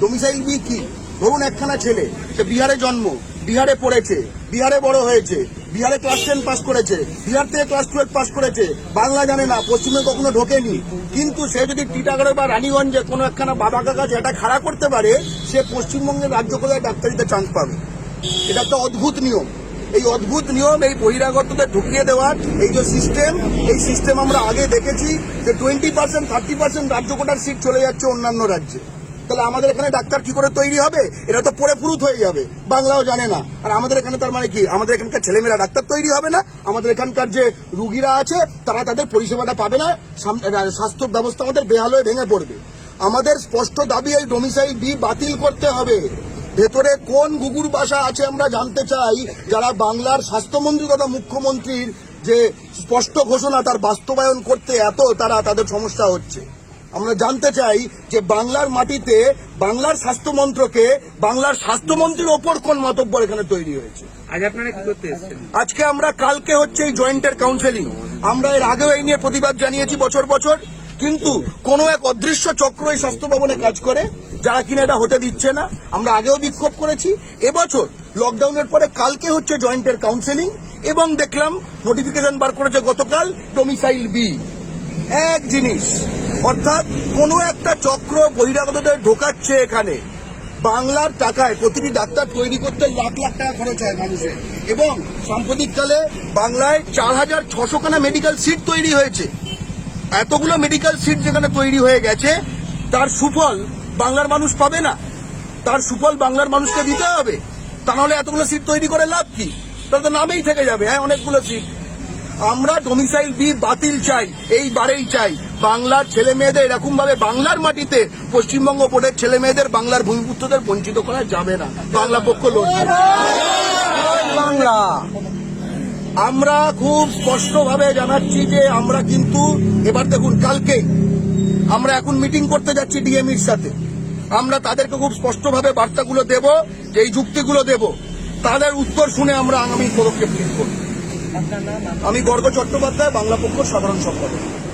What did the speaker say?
Domicile B কি? ধরুন একখানা ছেলে, সে বিহারে জন্ম, বিহারে পড়েছে, বিহারে বড় হয়েছে, বিহারে ক্লাস টেন পাস করেছে, বিহার থেকে ক্লাস টুয়েলভ পাস করেছে, বাংলা জানে না, পশ্চিমে কখনো ঢোকেনি। কিন্তু সে যদি টিটাগড়ে বা রানীগঞ্জে কোনো একখানা বাবা কাকা যেটা খাড়া করতে পারে, সে পশ্চিমবঙ্গের রাজ্য কোথায় ডাক্তারিতে চান্স পাবে। এটা একটা অদ্ভুত নিয়ম। এই অদ্ভুত নিয়ম, এই বহিরাগতদের ঢুকিয়ে দেওয়ার, এই যে সিস্টেম এই সিস্টেম আমরা আগে দেখেছি যে টোয়েন্টি পার্সেন্ট থার্টি পার্সেন্ট রাজ্য কোটার সিট চলে যাচ্ছে অন্যান্য রাজ্যে। তাহলে আমাদের এখানে ডাক্তার কি করে তৈরি হবে? এটা তো পরে পুরুত হয়ে যাবে। বাংলাও জানে না। আর আমাদের এখানে তার মানে কি? আমাদের এখানকার ছেলেমেয়েরা ডাক্তার তৈরি হবে না? আমাদের এখানকার যে রুগীরা আছে, তারা তাদের পরিষেবাটা পাবে না। স্বাস্থ্য ব্যবস্থা আমাদের বেহাল হয়ে ভেঙে পড়বে। আমাদের স্পষ্ট দাবি এই ডোমিসাইল বি বাতিল করতে হবে। ভেতরে কোন গুগুর বাসা আছে আমরা জানতে চাই। যারা বাংলার স্বাস্থ্যমন্ত্রী তথা মুখ্যমন্ত্রীর যে স্পষ্ট ঘোষণা তার বাস্তবায়ন করতে এত তারা তাদের সমস্যা হচ্ছে। আমরা জানতে চাই যে বাংলার মাটিতে বাংলার স্বাস্থ্যমন্ত্রকে বাংলার স্বাস্থ্যমন্ত্রীর ওপর কোন মতব্য এখানে তৈরি হয়েছে? আজ আপনারা কি করতে আজকে আমরা কালকে হচ্ছে এই জয়েন্টের কাউন্সেলিং আমরা এর আগেও এই নিয়ে প্রতিবাদ জানিয়েছি বছর বছর কিন্তু কোনো এক অদৃশ্য চক্র এই স্বাস্থ্য ভবনে কাজ করে যারা কিনা এটা হতে দিচ্ছে না। আমরা আগেও বিক্ষোভ করেছি। এবছর লকডাউনের পরে কালকে হচ্ছে জয়েন্টের কাউন্সেলিং এবং দেখলাম নোটিফিকেশন বার করেছে গতকাল ডোমিসাইল বি এক জিনিস অর্থাৎ কোনো একটা চক্র বহিরাগতদের ঢোকাচ্ছে এখানে। বাংলার টাকায় প্রতিটি ডাক্তার তৈরি করতে লাখ লাখ টাকা খরচ হয় মানুষের। এবং সাম্প্রতিককালে বাংলায় চার হাজার ছশো খানা মেডিকেল সিট তৈরি হয়েছে। এতগুলো মেডিকেল সিট যেখানে তৈরি হয়ে গেছে, তার সুফল বাংলার মানুষ পাবে না। তার সুফল বাংলার মানুষকে দিতে হবে। তা নাহলে এতগুলো সিট তৈরি করে লাভ কি? তাহলে তো নামেই থেকে যাবে। হ্যাঁ অনেকগুলো সিট আমরা ডোমিসাইল বি বাতিল চাই এইবারেই চাই। বাংলার ছেলে মেয়েদের এরকম ভাবে বাংলার মাটিতে পশ্চিমবঙ্গ বোর্ডের ছেলে মেয়েদের বাংলার ভূমিপুত্রদের বঞ্চিত করা যাবে না। বাংলা পক্ষ লড়বে। বাংলা। আমরা খুব স্পষ্টভাবে জানাচ্ছি যে আমরা কিন্তু এবার দেখুন কালকেই আমরা এখন মিটিং করতে যাচ্ছি ডিএমইর সাথে। আমরা তাদেরকে খুব স্পষ্টভাবে বার্তাগুলো দেব যে এই যুক্তিগুলো দেব। তাদের উত্তর শুনে আমরা আগামী পদক্ষেপ নিব। আমি গর্গ চট্টোপাধ্যায় বাংলা পক্ষ সাধারণ সম্পাদক।